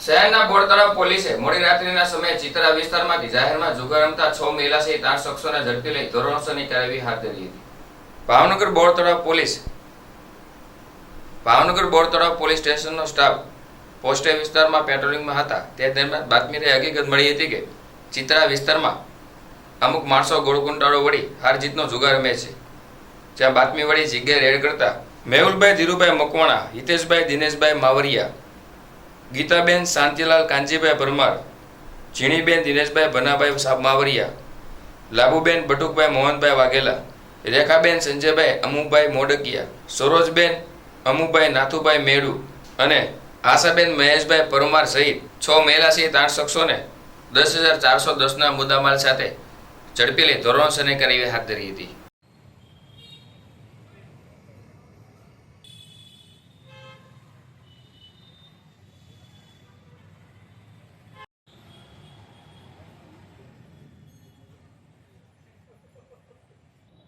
શહેરના બોરતળા પોલીસે મોડી રાત્રિના સમયે ચિત્રા વિસ્તારમાંથી જાહેરમાં જુગાર રમતા છ મહિલા સહિત આઠ શખ્સોને ઝડપી લઈ ધોરણસરની કાર્યવાહી હાથ ધરી હતી. ભાવનગર બોરતળા પોલીસ ભાવનગર બોરતળા પોલીસ સ્ટેશનનો સ્ટાફ પોસ્ટે વિસ્તારમાં પેટ્રોલિંગમાં હતા. તે દરમિયાન બાતમીને હકીકત મળી હતી કે ચિત્રા વિસ્તારમાં અમુક માણસો ગોળકુંડાળો વળી હાર જીતનો જુગાર રમે છે. જ્યાં બાતમી વળી જગ્યાએ રેડ કરતા મેહુલભાઈ ધીરુભાઈ મકવાણા, હિતેશભાઈ દિનેશભાઈ માવરિયા ગીતાબેન શાંતિલાલ કાંજીભાઈ પરમાર, ઝીણીબેન દિનેશભાઈ ભનાભાઈ સાબ માવરિયા લાભુબેન બટુકભાઈ મોહનભાઈ વાઘેલા, રેખાબેન સંજયભાઈ અમુભાઈ મોડકિયા, સરોજબેન અમુભાઈ નાથુભાઈ મેળુ અને આશાબેન મહેશભાઈ પરમાર સહિત છ મહિલા સહિત આઠ શખ્સોને દસ હજાર ચારસો દસના મુદ્દામાલ સાથે ઝડપી લઈ ધોરણસરની કરી હાથ ધરી હતી.